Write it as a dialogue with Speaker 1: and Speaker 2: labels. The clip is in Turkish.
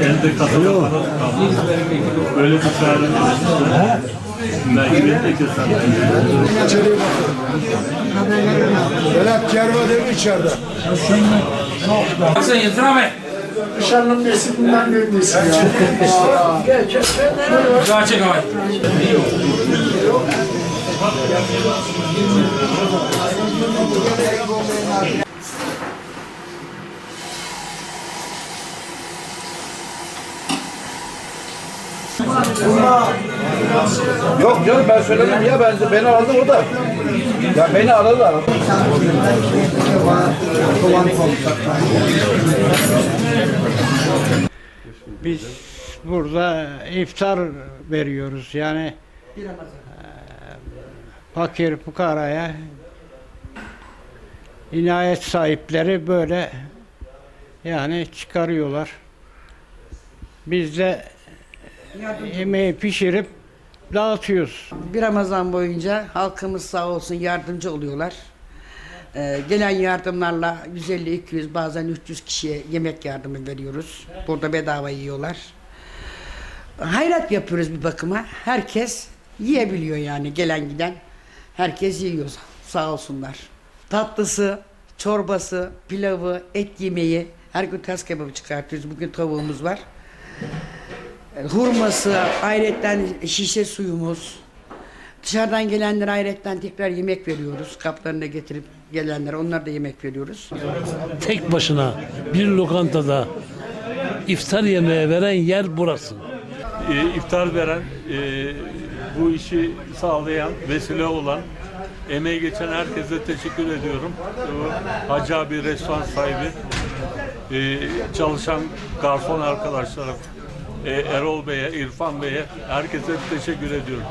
Speaker 1: elde kasada para kalmaz. Böyle bir çare verirse belki beni de keser.
Speaker 2: İçeriye bakalım. Berat Kerva değil mi içeride?
Speaker 3: Sen Yıldır abi.
Speaker 2: Dışarının nesilinden neredesin ya?
Speaker 3: Daha çek abi.
Speaker 4: Yok canım ben söyledim ya ben beni aradı o da. Ya beni aradılar.
Speaker 5: Biz burada iftar veriyoruz. Yani eee, fakir fukaraya inayet sahipleri böyle yani çıkarıyorlar. Biz de yemeği pişirip dağıtıyoruz.
Speaker 6: Bir Ramazan boyunca halkımız sağ olsun yardımcı oluyorlar. Ee, gelen yardımlarla 150-200 bazen 300 kişiye yemek yardımı veriyoruz. Burada bedava yiyorlar. Hayrat yapıyoruz bir bakıma. Herkes yiyebiliyor yani gelen giden. Herkes yiyor sağ olsunlar. Tatlısı, çorbası, pilavı, et yemeği. Her gün tas kebabı çıkartıyoruz. Bugün tavuğumuz var. E, hurması, ayretten şişe suyumuz. Dışarıdan gelenlere ayretten tekrar yemek veriyoruz. Kaplarına getirip gelenlere onlar da yemek veriyoruz.
Speaker 7: tek başına bir lokantada iftar yemeği veren yer burası.
Speaker 1: e, iftar veren, e, bu işi sağlayan, vesile olan, emeği geçen herkese teşekkür ediyorum. E, Hacı abi restoran sahibi, e, çalışan garson arkadaşlara, e, Erol Bey'e, İrfan Bey'e, herkese teşekkür ediyorum.